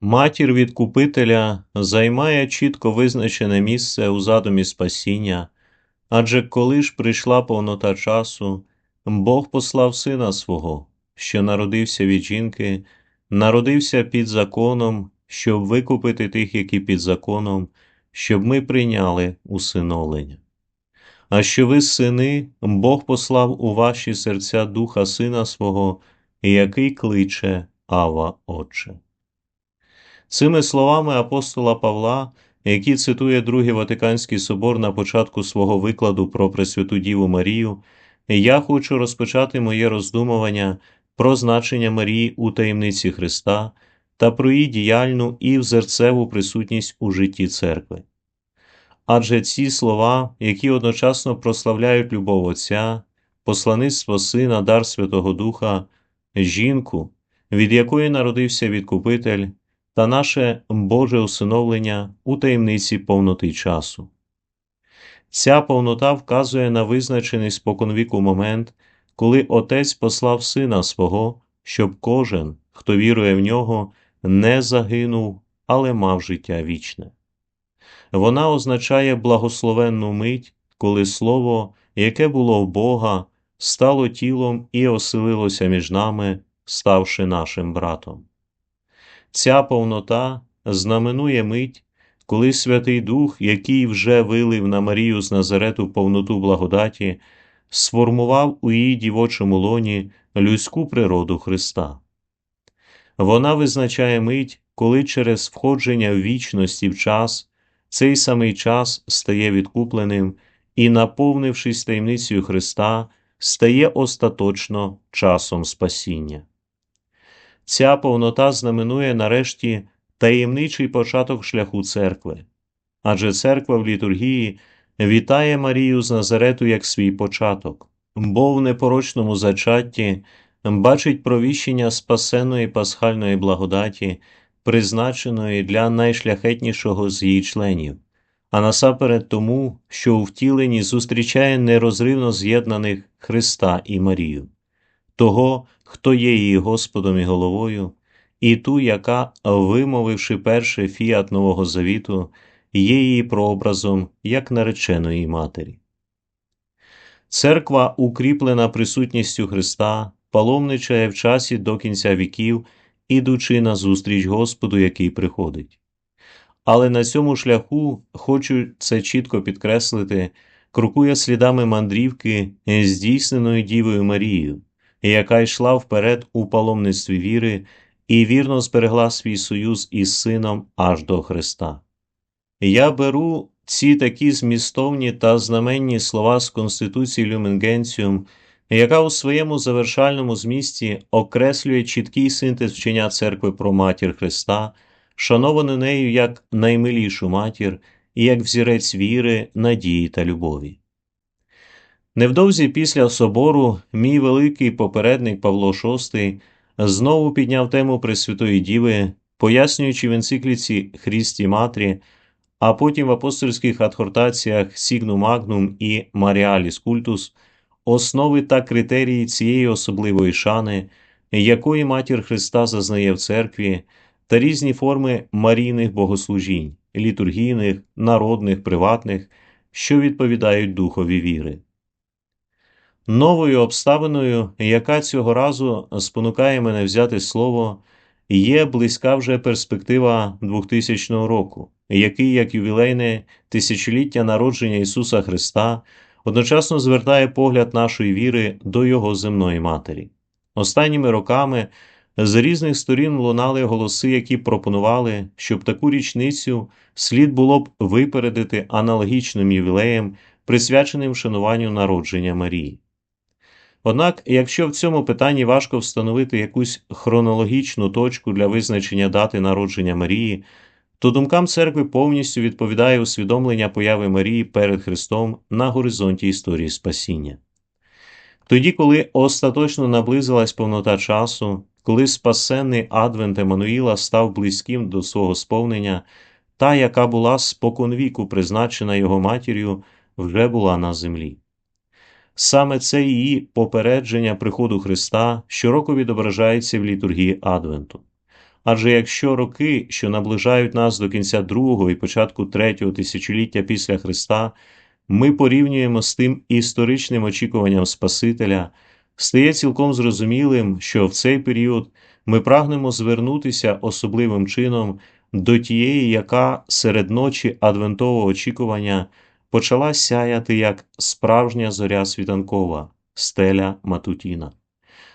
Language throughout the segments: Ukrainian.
Матір відкупителя займає чітко визначене місце у задумі спасіння, адже коли ж прийшла повнота часу, Бог послав Сина свого, що народився від жінки, народився під законом, щоб викупити тих, які під законом, щоб ми прийняли усиновлення. А що ви, сини, Бог послав у ваші серця Духа Сина свого, який кличе Ава Отче. Цими словами апостола Павла, які цитує Другий Ватиканський собор на початку свого викладу про Пресвяту Діву Марію, я хочу розпочати моє роздумування про значення Марії у таємниці Христа та про її діяльну і взерцеву присутність у житті церкви. Адже ці слова, які одночасно прославляють любов Отця, послаництво Сина, дар Святого Духа, жінку, від якої народився Відкупитель, та наше Боже усиновлення у таємниці повноти часу. Ця повнота вказує на визначений споконвіку момент, коли Отець послав Сина свого, щоб кожен, хто вірує в нього, не загинув, але мав життя вічне. Вона означає благословенну мить, коли Слово, яке було в Бога, стало тілом і оселилося між нами, ставши нашим братом. Ця повнота знаменує мить, коли Святий Дух, який вже вилив на Марію з Назарету повноту благодаті, сформував у її дівочому лоні людську природу Христа. Вона визначає мить, коли через входження в вічності в час цей самий час стає відкупленим і, наповнившись таємницею Христа, стає остаточно часом спасіння. Ця повнота знаменує нарешті таємничий початок шляху церкви, адже церква в літургії вітає Марію з Назарету як свій початок, бо в непорочному зачатті бачить провіщення спасенної пасхальної благодаті, призначеної для найшляхетнішого з її членів, а насаперед тому, що у втіленні зустрічає нерозривно з'єднаних Христа і Марію, того, хто є її Господом і головою, і ту, яка, вимовивши перший фіат Нового Завіту, є її прообразом як нареченої матері. Церква, укріплена присутністю Христа, паломничає в часі до кінця віків, ідучи на зустріч Господу, який приходить. Але на цьому шляху, хочу це чітко підкреслити, крокує слідами мандрівки, здійсненої Дівою Марією, яка йшла вперед у паломництві віри і вірно зберегла свій союз із Сином аж до Христа. Я беру ці такі змістовні та знаменні слова з Конституції Люменгенціум, яка у своєму завершальному змісті окреслює чіткий синтез вчення церкви про матір Христа, шановану нею як наймилішу матір і як взірець віри, надії та любові. Невдовзі після собору мій великий попередник Павло VI знову підняв тему Пресвятої Діви, пояснюючи в енцикліці Христі Матрі, а потім в апостольських адхортаціях Сігну Магнум і Маріаліс Культус основи та критерії цієї особливої шани, якої матір Христа зазнає в церкві, та різні форми марійних богослужінь, літургійних, народних, приватних, що відповідають духові віри. Новою обставиною, яка цього разу спонукає мене взяти слово, є близька вже перспектива 2000 року, який, як ювілейне тисячоліття народження Ісуса Христа, одночасно звертає погляд нашої віри до Його земної матері. Останніми роками з різних сторін лунали голоси, які пропонували, щоб таку річницю слід було б випередити аналогічним ювілеєм, присвяченим вшануванню народження Марії. Однак, якщо в цьому питанні важко встановити якусь хронологічну точку для визначення дати народження Марії, то думкам церкви повністю відповідає усвідомлення появи Марії перед Христом на горизонті історії спасіння. Тоді, коли остаточно наблизилась повнота часу, коли спасенний Адвент Еммануїла став близьким до свого сповнення, та, яка була споконвіку призначена його матір'ю, вже була на землі. Саме це її попередження приходу Христа щороку відображається в літургії Адвенту. Адже якщо роки, що наближають нас до кінця другого і початку третього тисячоліття після Христа, ми порівнюємо з тим історичним очікуванням Спасителя, стає цілком зрозумілим, що в цей період ми прагнемо звернутися особливим чином до тієї, яка серед ночі адвентового очікування почала сяяти як справжня зоря світанкова, стеля Матутіна.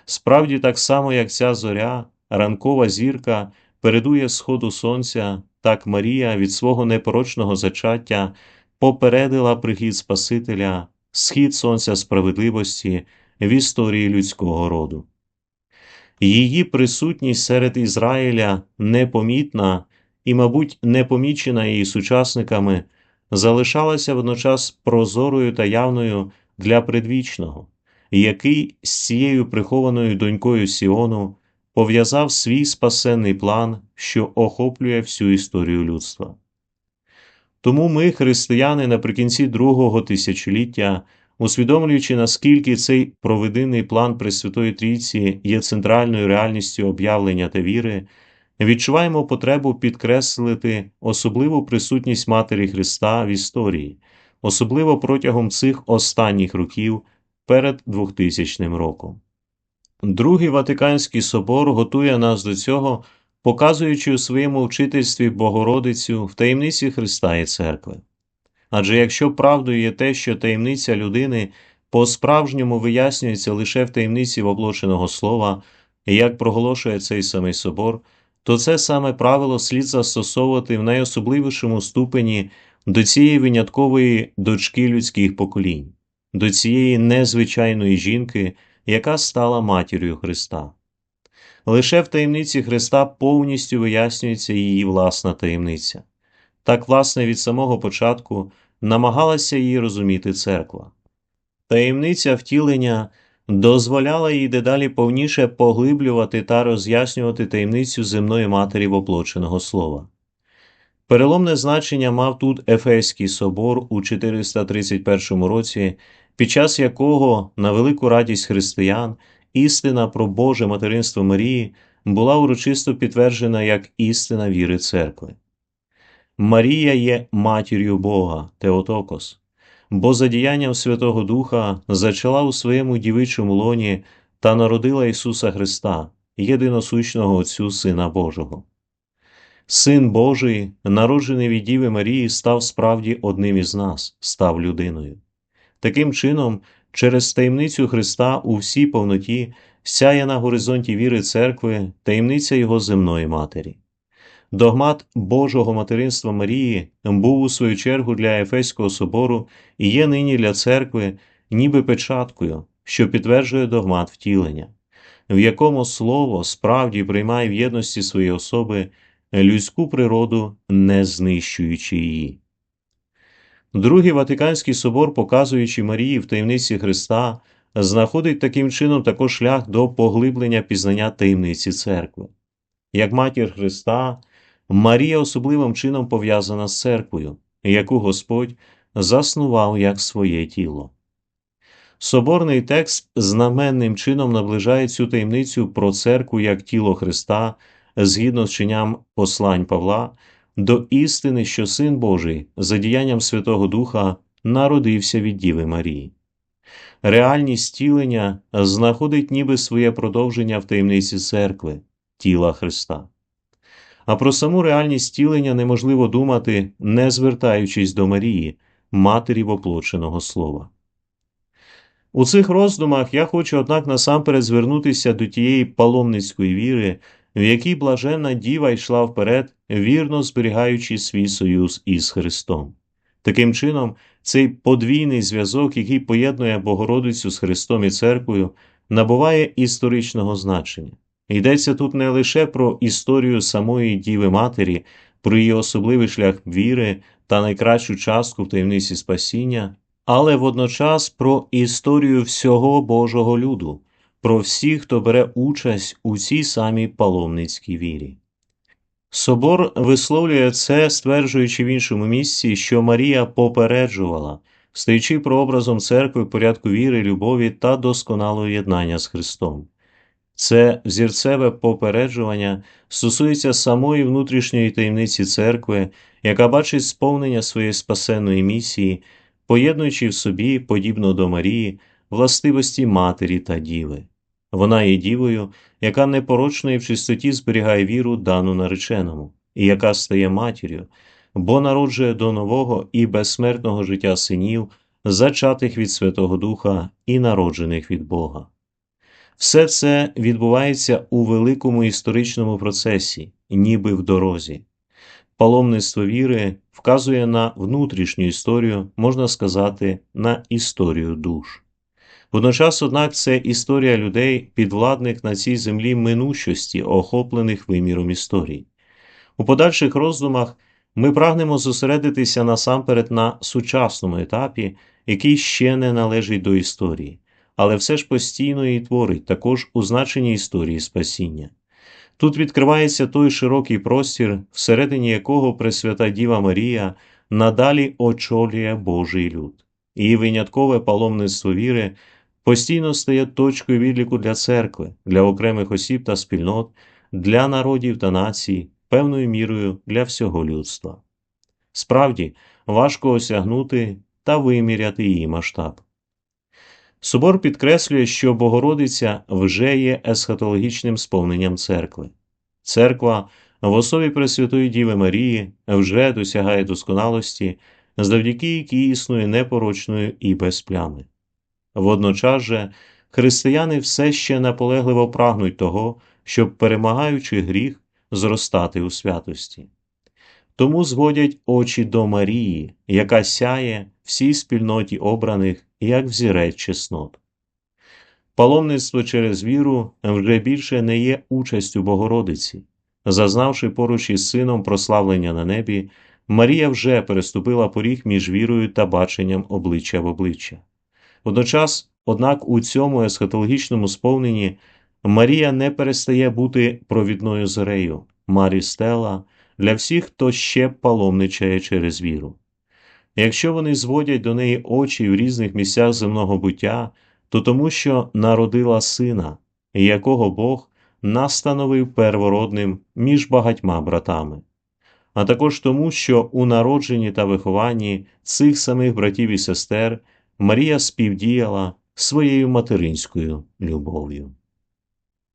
Справді, так само, як ця зоря, ранкова зірка передує сходу сонця, так Марія від свого непорочного зачаття попередила прихід Спасителя, схід сонця справедливості в історії людського роду. Її присутність серед Ізраїля непомітна і, мабуть, непомічена її сучасниками, залишалася водночас прозорою та явною для предвічного, який з цією прихованою донькою Сіону пов'язав свій спасенний план, що охоплює всю історію людства. Тому ми, християни, наприкінці другого тисячоліття, усвідомлюючи, наскільки цей проведений план Пресвятої Трійці є центральною реальністю об'явлення та віри, відчуваємо потребу підкреслити особливу присутність Матері Христа в історії, особливо протягом цих останніх років перед 2000 роком. Другий Ватиканський собор готує нас до цього, показуючи у своєму вчительстві Богородицю в таємниці Христа і Церкви. Адже якщо правдою є те, що таємниця людини по-справжньому вияснюється лише в таємниці воплоченого слова, як проголошує цей самий собор, то це саме правило слід застосовувати в найособливішому ступені до цієї виняткової дочки людських поколінь, до цієї незвичайної жінки, яка стала матір'ю Христа. Лише в таємниці Христа повністю вияснюється її власна таємниця. Так, власне, від самого початку намагалася її розуміти церква. Таємниця втілення дозволяла їй дедалі повніше поглиблювати та роз'яснювати таємницю земної матері воплоченого слова. Переломне значення мав тут Ефеський собор у 431 році, під час якого, на велику радість християн, істина про Боже материнство Марії була урочисто підтверджена як істина віри церкви. Марія є матір'ю Бога, Теотокос, бо за діянням Святого Духа зачала у своєму дівичому лоні та народила Ісуса Христа, єдиносущного Отцю Сина Божого. Син Божий, народжений від Діви Марії, став справді одним із нас, став людиною. Таким чином, через таємницю Христа у всій повноті сяє на горизонті віри церкви таємниця Його земної матері. Догмат Божого материнства Марії був у свою чергу для Ефеського собору і є нині для церкви ніби печаткою, що підтверджує догмат втілення, в якому слово справді приймає в єдності своєї особи людську природу, не знищуючи її. Другий Ватиканський собор, показуючи Марії в таємниці Христа, знаходить таким чином також шлях до поглиблення пізнання таємниці церкви. Як матір Христа, Марія особливим чином пов'язана з церквою, яку Господь заснував як своє тіло. Соборний текст знаменним чином наближає цю таємницю про церкву як тіло Христа згідно з чинням послань Павла до істини, що Син Божий за діянням Святого Духа народився від Діви Марії. Реальність тілення знаходить ніби своє продовження в таємниці церкви, тіла Христа. А про саму реальність тілення неможливо думати, не звертаючись до Марії, матері воплоченого Слова. У цих роздумах я хочу, однак, насамперед звернутися до тієї паломницької віри, в якій блаженна діва йшла вперед, вірно зберігаючи свій союз із Христом. Таким чином, цей подвійний зв'язок, який поєднує Богородицю з Христом і церквою, набуває історичного значення. Йдеться тут не лише про історію самої Діви Матері, про її особливий шлях віри та найкращу частку в таємниці спасіння, але водночас про історію всього Божого люду, про всіх, хто бере участь у цій самій паломницькій вірі. Собор висловлює це, стверджуючи в іншому місці, що Марія попереджувала, стаючи прообразом церкви порядку віри, любові та досконалого єднання з Христом. Це взірцеве попереджування стосується самої внутрішньої таємниці церкви, яка бачить сповнення своєї спасенної місії, поєднуючи в собі, подібно до Марії, властивості матері та діви. Вона є дівою, яка непорочно і в чистоті зберігає віру дану нареченому, і яка стає матір'ю, бо народжує до нового і безсмертного життя синів, зачатих від Святого Духа і народжених від Бога. Все це відбувається у великому історичному процесі, ніби в дорозі. Паломництво віри вказує на внутрішню історію, можна сказати, на історію душ. Водночас, однак, це історія людей, підвладних на цій землі минущості, охоплених виміром історії. У подальших роздумах ми прагнемо зосередитися насамперед на сучасному етапі, який ще не належить до історії, але все ж постійно її творить, також у значенні історії спасіння. Тут відкривається той широкий простір, всередині якого Пресвята Діва Марія надалі очолює Божий люд. Її виняткове паломництво віри постійно стає точкою відліку для церкви, для окремих осіб та спільнот, для народів та націй, певною мірою для всього людства. Справді, важко осягнути та виміряти її масштаб. Собор підкреслює, що Богородиця вже є есхатологічним сповненням церкви. Церква в особі Пресвятої Діви Марії вже досягає досконалості, завдяки якій існує непорочною і без плями. Водночас же християни все ще наполегливо прагнуть того, щоб, перемагаючи гріх, зростати у святості. Тому зводять очі до Марії, яка сяє всій спільноті обраних як взірець чеснот. Паломництво через віру вже більше не є участю Богородиці. Зазнавши поруч із сином прославлення на небі, Марія вже переступила поріг між вірою та баченням обличчя в обличчя. Водночас, однак, у цьому есхатологічному сповненні Марія не перестає бути провідною зорею, Марі Стела для всіх, хто ще паломничає через віру. Якщо вони зводять до неї очі в різних місцях земного буття, то тому, що народила сина, якого Бог настановив первородним між багатьма братами, а також тому, що у народженні та вихованні цих самих братів і сестер Марія співдіяла своєю материнською любов'ю.